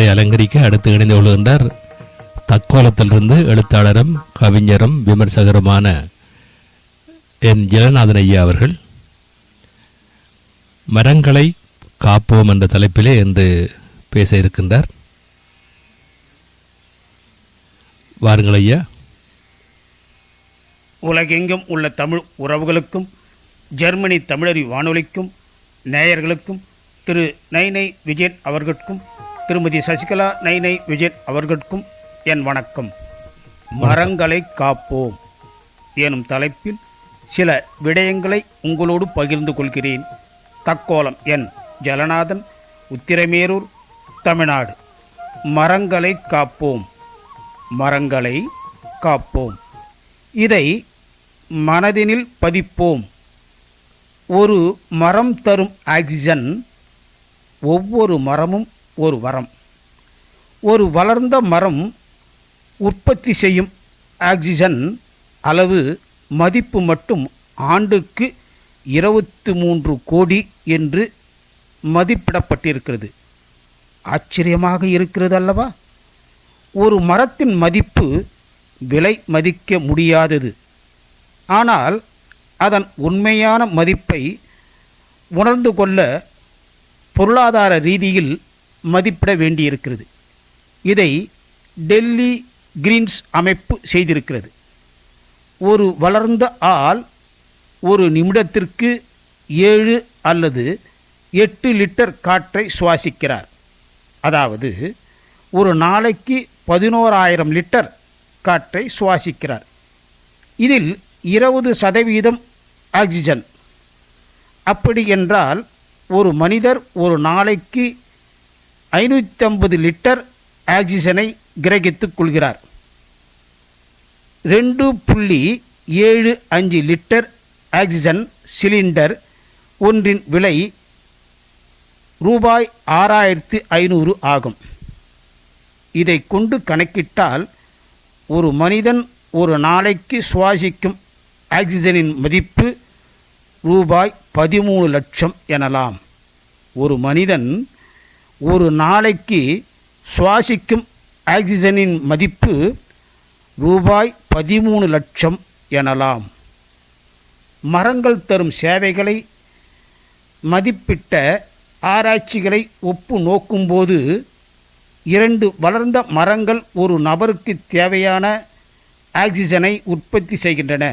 களத்தை அலங்கரிக்க அடுத்து இணைந்து கொள்கின்றார் தக்கோலத்திலிருந்து எழுத்தாளரும் கவிஞரும் விமர்சகருமான என் ஜெகநாதன் ஐயா அவர்கள் மரங்களை காப்போம் என்ற தலைப்பிலே என்று பேச இருக்கின்றார். வாருங்கள் ஐயா. உலகெங்கும் உள்ள தமிழ் உறவுகளுக்கும் ஜெர்மனி தமிழறி வானொலிக்கும் நேயர்களுக்கும் திரு நைனை விஜயன் அவர்களுக்கும் திருமதி சசிகலா நைனை விஜயன் அவர்களுக்கும் என் வணக்கம். மரங்களை காப்போம். எனும் தலைப்பில் சில விடயங்களை உங்களோடு பகிர்ந்து கொள்கிறேன். தக்கோலம் என் ஜலநாதன் உத்திரமேரூர் தமிழ்நாடு. மரங்களை காப்போம். மரங்களை காப்போம். இதை மனதினில் பதிப்போம். ஒரு மரம் தரும் ஆக்சிஜன் ஒவ்வொரு மரமும் ஒரு வரம். ஒரு வளர்ந்த மரம் உற்பத்தி செய்யும் ஆக்சிஜன் அளவு மதிப்பு மட்டும் ஆண்டுக்கு இருபத்தி மூன்று கோடி என்று மதிப்பிடப்பட்டிருக்கிறது. ஆச்சரியமாக இருக்கிறது அல்லவா? ஒரு மரத்தின் மதிப்பு விலை மதிக்க முடியாதது. ஆனால் அதன் உண்மையான மதிப்பை உணர்ந்து கொள்ள பொருளாதார ரீதியில் மதிப்பிட வேண்டியிருக்கிறது. இதை டெல்லி கிரீன்ஸ் அமைப்பு செய்திருக்கிறது. ஒரு வளர்ந்த ஆள் ஒரு நிமிடத்திற்கு ஏழு அல்லது எட்டு லிட்டர் காற்றை சுவாசிக்கிறார். அதாவது ஒரு நாளைக்கு பதினோராயிரம் லிட்டர் காற்றை சுவாசிக்கிறார். இதில் இருபது சதவீதம் ஆக்சிஜன். அப்படி என்றால் ஒரு மனிதர் ஒரு நாளைக்கு ஐநூற்றி லிட்டர் ஆக்சிஜனை கிரகித்துக் கொள்கிறார். ரெண்டு புள்ளி ஏழு அஞ்சு லிட்டர் ஆக்சிஜன் சிலிண்டர் ஒன்றின் விலை ரூபாய் ஆறாயிரத்து ஐநூறு ஆகும். இதை கொண்டு கணக்கிட்டால் ஒரு மனிதன் ஒரு நாளைக்கு சுவாசிக்கும் ஆக்சிஜனின் மதிப்பு ரூபாய் பதிமூணு லட்சம் எனலாம். ஒரு மனிதன் ஒரு நாளைக்கு சுவாசிக்கும் ஆக்சிஜனின் மதிப்பு ரூபாய் பதிமூணு லட்சம் எனலாம். மரங்கள் தரும் சேவைகளை மதிப்பிட்ட ஆராய்ச்சிகளை ஒப்பு நோக்கும்போது இரண்டு வளர்ந்த மரங்கள் ஒரு நபருக்கு தேவையான ஆக்சிஜனை உற்பத்தி செய்கின்றன.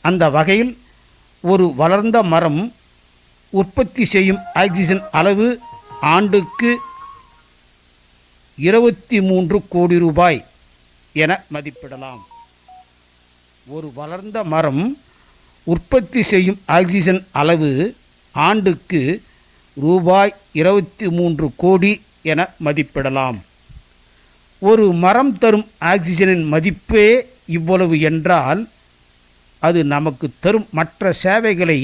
அந்த வகையில் ஒரு வளர்ந்த மரம் உற்பத்தி செய்யும் ஆக்சிஜன் அளவு ஆண்டுக்கு இருபத்தி மூன்று கோடி ரூபாய் என மதிப்பிடலாம். ஒரு வளர்ந்த மரம் உற்பத்தி செய்யும் ஆக்சிஜன் அளவு ஆண்டுக்கு ரூபாய் இருபத்தி மூன்று கோடி என மதிப்பிடலாம். ஒரு மரம் தரும் ஆக்சிஜனின் மதிப்பே இவ்வளவு என்றால் அது நமக்கு தரும் மற்ற சேவைகளை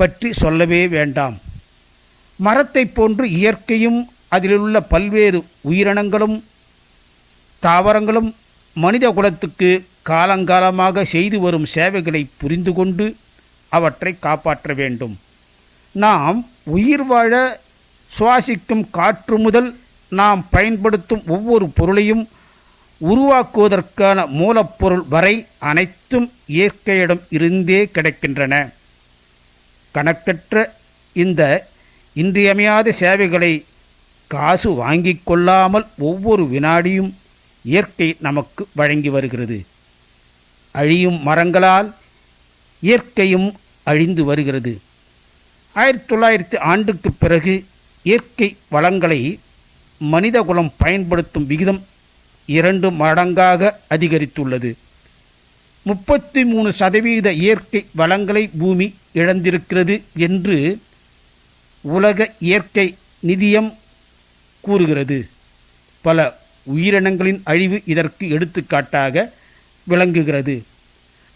பற்றி சொல்லவே வேண்டாம். மரத்தை போன்று இயற்கையும் அதிலுள்ள பல்வேறு உயிரினங்களும் தாவரங்களும் மனித குலத்துக்கு காலங்காலமாக செய்து வரும் சேவைகளை புரிந்து கொண்டு அவற்றை காப்பாற்ற வேண்டும். நாம் உயிர் வாழ சுவாசிக்கும் காற்று முதல் நாம் பயன்படுத்தும் ஒவ்வொரு பொருளையும் உருவாக்குவதற்கான மூலப்பொருள் வரை அனைத்தும் இயற்கையிடம் இருந்தே கிடைக்கின்றன. கணக்கற்ற இந்த இன்றியமையாத சேவைகளை காசு வாங்கிக் கொள்ளாமல் ஒவ்வொரு வினாடியும் இயற்கை நமக்கு வழங்கி வருகிறது. அழியும் மரங்களால் இயற்கையும் அழிந்து வருகிறது. ஆயிரத்தி தொள்ளாயிரத்தி ஆண்டுக்கு பிறகு இயற்கை வளங்களை மனிதகுலம் பயன்படுத்தும் விகிதம் இரண்டு மடங்காக அதிகரித்துள்ளது. முப்பத்தி மூணு சதவீத இயற்கை வளங்களை பூமி இழந்திருக்கிறது என்று உலக இயற்கை நிதியம் கூறுகிறது. பல உயிரினங்களின் அழிவு இதற்கு எடுத்துக்காட்டாக விளங்குகிறது.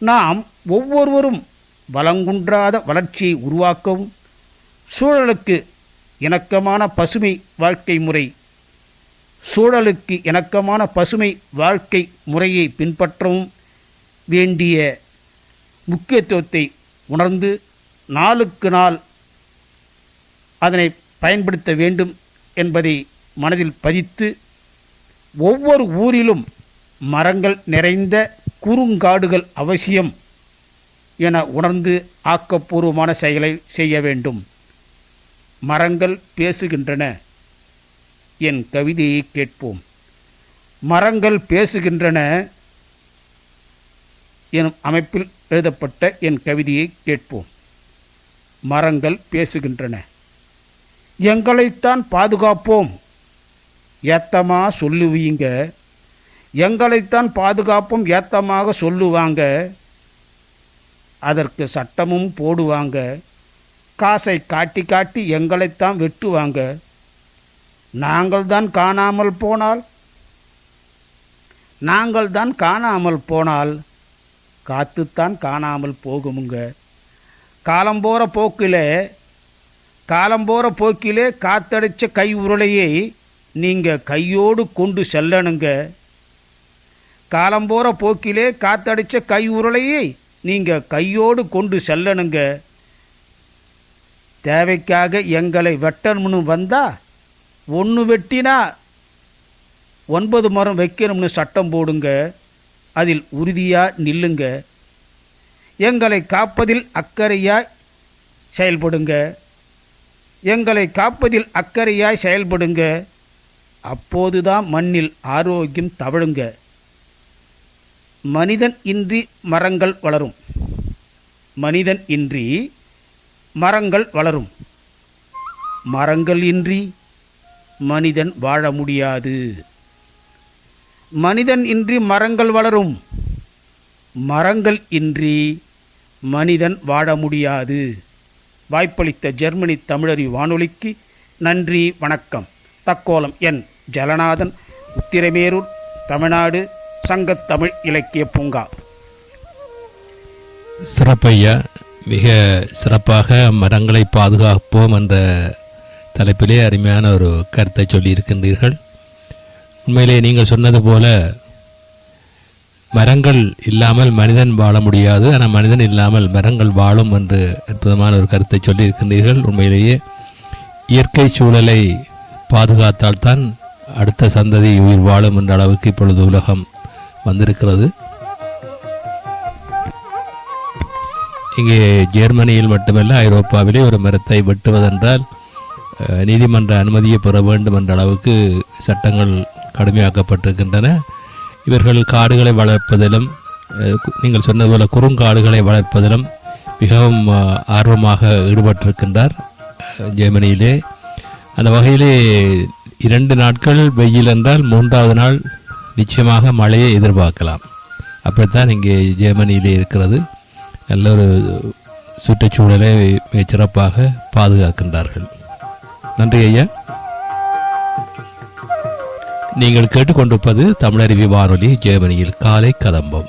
நாம் ஒவ்வொருவரும் வளங்குன்றாத வளர்ச்சியை உருவாக்கவும் சூழலுக்கு இணக்கமான பசுமை வாழ்க்கை முறை சூழலுக்கு இணக்கமான பசுமை வாழ்க்கை முறையை பின்பற்றவும் வேண்டிய முக்கியத்துவத்தை உணர்ந்து நாளுக்கு நாள் அதனை பயன்படுத்த வேண்டும் என்பதை மனதில் பதித்து ஒவ்வொரு ஊரிலும் மரங்கள் நிறைந்த குறுங்காடுகள் அவசியம் என உணர்ந்து ஆக்கப்பூர்வமான செயலை செய்ய வேண்டும். மரங்கள் பேசுகின்றன. என் கவிதையை கேட்போம். மரங்கள் பேசுகின்றன எனும் அமைப்பில் எழுதப்பட்ட என் கவிதையை கேட்போம். மரங்கள் பேசுகின்றன. எங்களைத்தான் பாதுகாப்போம். ஏத்தமா சொல்லுவீங்க? எங்களைத்தான் பாதுகாப்போம் ஏத்தமாக சொல்லுவாங்க. அதற்கு சட்டமும் போடுவாங்க. காசை காட்டி காட்டி எங்களைத்தான் வெட்டுவாங்க. நாங்கள் தான் காணாமல் போனால்? நாங்கள் தான் காணாமல் போனால்? காத்துத்தான் காணாமல் போகுமுங்க. காலம் போகிற காலம் போகிற போக்கிலே காத்தடிச்ச கை உருளையை நீங்கள் கையோடு கொண்டு செல்லணுங்க. காலம் போகிற போக்கிலே காத்தடிச்ச கை உருளையை நீங்கள் கையோடு கொண்டு செல்லணுங்க. தேவைக்காக எங்களை வெட்டணும்னு வந்தா ஒன்று வெட்டினா ஒன்பது மரம் வைக்கணும்னு சட்டம் போடுங்க. அதில் உறுதியாக நில்லுங்க. எங்களை காப்பதில் அக்கறையாக செயல்படுங்க. எங்களை காப்பதில் அக்கறையாய் செயல்படுங்க. அப்போதுதான் மண்ணில் ஆரோக்கியம் தவழுங்க. மனிதன் இன்றி மரங்கள் வளரும். மனிதன் இன்றி மரங்கள் வளரும். மரங்கள் இன்றி மனிதன் வாழ முடியாது. மனிதன் இன்றி மரங்கள் வளரும். மரங்கள் இன்றி மனிதன் வாழ முடியாது. வாய்ப்பளித்த ஜெர்மனி தமிழறி வானொலிக்கு நன்றி வணக்கம். தக்கோலம் என் ஜலநாதன் உத்திரமேரூர் தமிழ்நாடு சங்கத்தமிழ் இலக்கிய பூங்கா. சிறப்பையா மிக சிறப்பாக மரங்களை பாதுகாப்போம் என்ற தலைப்பிலே அருமையான ஒரு கருத்தை சொல்லியிருக்கின்றீர்கள். உண்மையிலே நீங்கள் சொன்னது போல மரங்கள் இல்லாமல் மனிதன் வாழ முடியாது. ஆனால் மனிதன் இல்லாமல் மரங்கள் வாழும் என்று அற்புதமான ஒரு கருத்தை சொல்லியிருக்கின்றீர்கள். உண்மையிலேயே இயற்கை சூழலை பாதுகாத்தால்தான் அடுத்த சந்ததி உயிர் வாழும் என்ற அளவுக்கு இப்பொழுது உலகம் வந்திருக்கிறது. இங்கே ஜெர்மனியில் மட்டுமல்ல ஐரோப்பாவிலே ஒரு மரத்தை வெட்டுவதென்றால் நீதிமன்ற அனுமதியை பெற வேண்டும் என்ற அளவுக்கு சட்டங்கள் கடுமையாக்கப்பட்டிருக்கின்றன. இவர்கள் காடுகளை வளர்ப்பதிலும் நீங்கள் சொன்னது போல குறுங்காடுகளை வளர்ப்பதிலும் மிகவும் ஆர்வமாக ஈடுபட்டிருக்கின்றார் ஜெர்மனியிலே. அந்த வகையிலே இரண்டு நாட்கள் வெயில் என்றால் மூன்றாவது நாள் நிச்சயமாக மழையை எதிர்பார்க்கலாம். அப்படித்தான் இங்கே ஜெர்மனியிலே இருக்கிறது. நல்ல ஒரு சுற்றுச்சூழலை மிகச்சிறப்பாக பாதுகாக்கின்றார்கள். நன்றி ஐயா. நீங்கள் கேட்டுக்கொண்டிருப்பது தமிழருவி வானொலி ஜெர்மனியில் காலை கதம்பம்.